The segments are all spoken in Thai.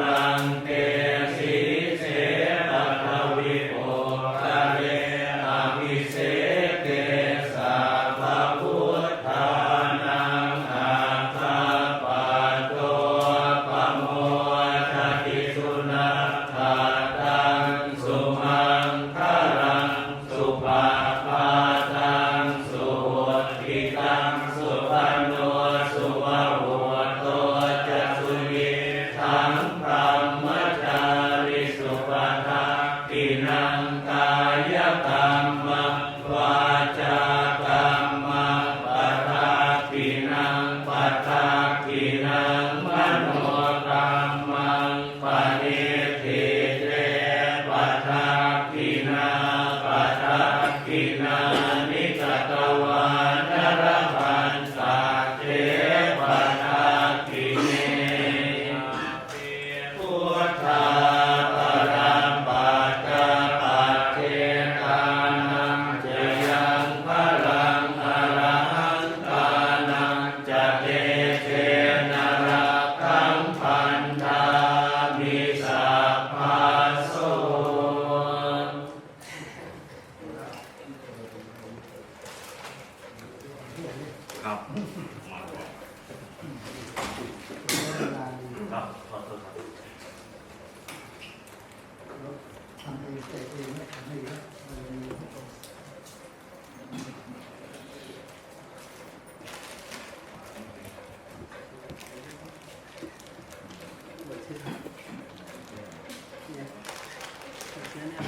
รังเต นเนี่ย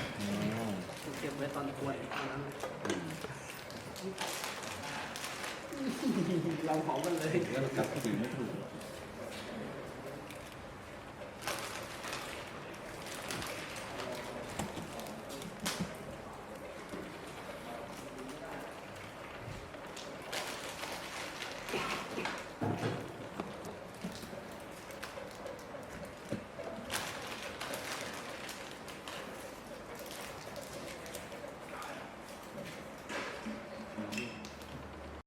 เก็บไว้ตอนควรตอนนั้นเราหอมมันเลยกับสีไม่ถูก